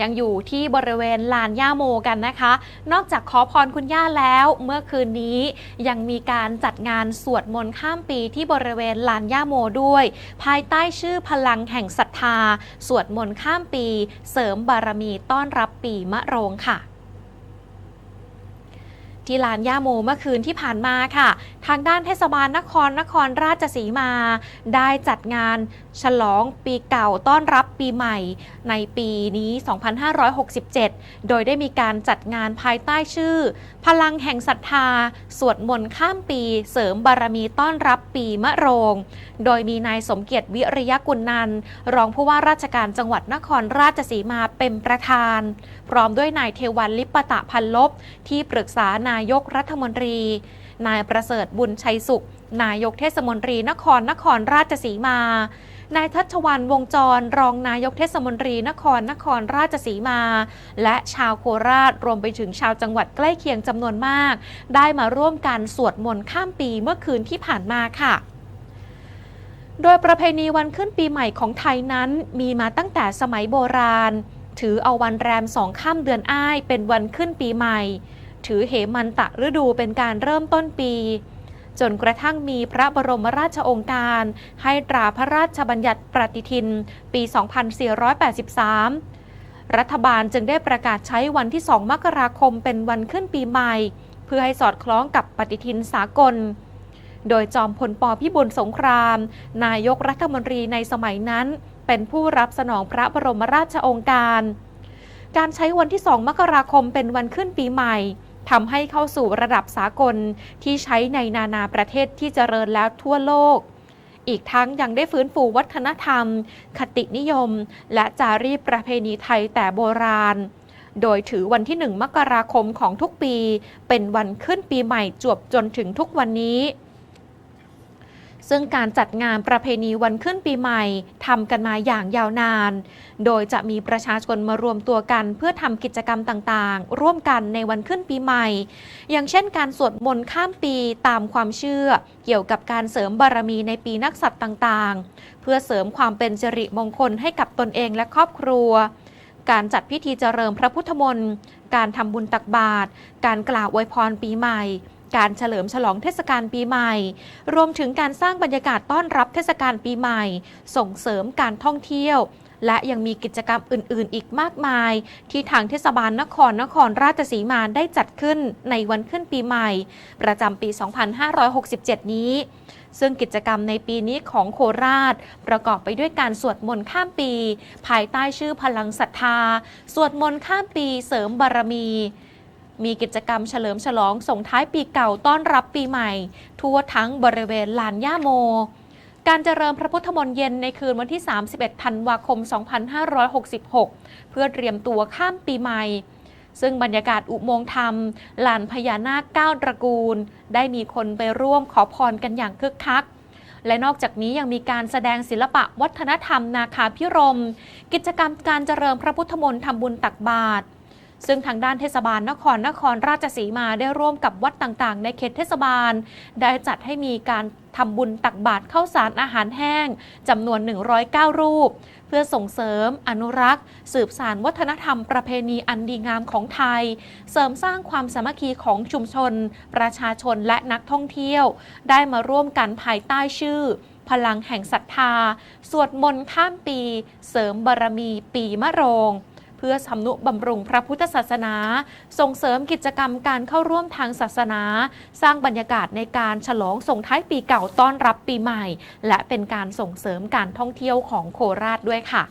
ยังอยู่ที่บริเวณลานย่าโมกันนะคะ นอกจากขอพรคุณย่าแล้วเมื่อคืนนี้ยังมีการจัดงานสวดมนต์ข้ามปีที่บริเวณลานย่าโมด้วย ภายใต้ชื่อพลังแห่งศรัทธา สวดมนต์ข้ามปี เสริมบารมีต้อนรับปีมะโรงค่ะ ที่ลานย่าโมเมื่อคืนที่ผ่านมาค่ะ ทางด้านเทศบาลนครนครราชสีมา ได้จัดงานฉลองปีเก่าต้อนรับปีใหม่ ในปีนี้ 2567 โดยได้มีการจัดงานภายใต้ชื่อ พลังแห่งศรัทธา สวดมนต์ข้ามปี เสริมบารมีต้อนรับปีมะโรง โดยมีนายสมเกียรติวิริยกุลนันรองผู้ว่าราชการจังหวัดนครราชสีมาเป็นประธาน พร้อมด้วยนายเทวันลิปตะพันลบที่ปรึกษานายายกรัฐมนตรี นายประเสริฐบุญชัยสุข นายกเทศมนตรี นครนครราชสีมา นายทัชวันวงจร รองนายกเทศมนตรี นครนครราชสีมา และชาวโคราชรวมไปถึงชาวจังหวัดใกล้เคียงจำนวนมาก ได้มาร่วมกันสวดมนต์ข้ามปีเมื่อคืนที่ผ่านมาค่ะโดยประเพณีวันขึ้นปีใหม่ของไทยนั้นมีมาตั้งแต่สมัยโบราณ ถือเอาวันแรมสองข้ามเดือนอ้ายเป็นวันขึ้นปีใหม่ ถือเหมันตะฤดูเป็นการเริ่มต้นปี จนกระทั่งมีพระบรมราชองค์การ ให้ตราพระราชบัญญัติปฏิทิน ปี 2483 รัฐบาลจึงได้ประกาศใช้วันที่ 2 มกราคมเป็นวันขึ้นปีใหม่ เพื่อให้สอดคล้องกับปฏิทินสากลโดยจอมพลปพิบูลสงคราม นายกรัฐมนตรีในสมัยนั้น เป็นผู้รับสนองพระบรมราชองค์การ การใช้วันที่ 2 มกราคมเป็นวันขึ้นปีใหม่ ทำให้เข้าสู่ระดับสากลที่ใช้ในนานาประเทศที่เจริญแล้วทั่วโลก อีกทั้งยังได้ฟื้นฟูวัฒนธรรม คตินิยม และจารีตประเพณีไทยแต่โบราณโดยถือวันที่ 1 มกราคมของทุกปี เป็นวันขึ้นปีใหม่จวบจนถึงทุกวันนี้ ซึ่งการจัดงานประเพณีวันขึ้นปีใหม่ทำกันมาอย่างยาวนาน โดยจะมีประชาชนมารวมตัวกันเพื่อทำกิจกรรมต่างๆ ร่วมกันในวันขึ้นปีใหม่ อย่างเช่นการสวดมนต์ข้ามปีตามความเชื่อ เกี่ยวกับการเสริมบารมีในปีนักษัตริย์ต่างๆ เพื่อเสริมความเป็นสิริมงคลให้กับตนเองและครอบครัวการจัดพิธีเจริญพระพุทธมนต์ การทำบุญตักบาตร การกล่าวอวยพรปีใหม่ การเฉลิมฉลองเทศกาลปีใหม่ รวมถึงการสร้างบรรยากาศต้อนรับเทศกาลปีใหม่ ส่งเสริมการท่องเที่ยว และยังมีกิจกรรมอื่น ๆ อีกมากมาย ที่ทางเทศบาลนครนครราชสีมาได้จัดขึ้นในวันขึ้นปีใหม่ ประจำปี 2567 นี้ซึ่งกิจกรรมในปีนี้ของโคราช ประกอบไปด้วยการสวดมนต์ข้ามปี ภายใต้ชื่อพลังศรัทธา สวดมนต์ข้ามปีเสริมบารมี มีกิจกรรมเฉลิมฉลองส่งท้ายปีเก่าต้อนรับปีใหม่ ทั่วทั้งบริเวณลานย่าโม การเจริญพระพุทธมนต์เย็นในคืนวันที่ 31 ธันวาคม 2566 เพื่อเตรียมตัวข้ามปีใหม่ซึ่งบรรยากาศอุโมงค์ธรรมลานพญานาคเก้าตระกูล ได้มีคนไปร่วมขอพรกันอย่างคึกคัก และนอกจากนี้ยังมีการแสดงศิลปะวัฒนธรรมนาคาพิรม กิจกรรมการเจริญพระพุทธมนต์ทำบุญตักบาตร ซึ่งทางด้านเทศบาลนครนครราชสีมาได้ร่วมกับวัดต่างๆ ในเขตเทศบาล ได้จัดให้มีการทำบุญตักบาตรข้าวสารอาหารแห้งจำนวน 109 รูป เพื่อส่งเสริม อนุรักษ์ สืบสานวัฒนธรรมประเพณีอันดีงามของไทย เสริมสร้างความสามัคคีของชุมชน ประชาชนและนักท่องเที่ยว ได้มาร่วมกันภายใต้ชื่อ พลังแห่งศรัทธา สวดมนต์ข้ามปี เสริมบารมีปีมะโรง เพื่อสำนุบำรุงพระพุทธศาสนา ส่งเสริมกิจกรรมการเข้าร่วมทางศาสนา สร้างบรรยากาศในการฉลองส่งท้ายปีเก่าต้อนรับปีใหม่ และเป็นการส่งเสริมการท่องเที่ยวของโคราชด้วยค่ะ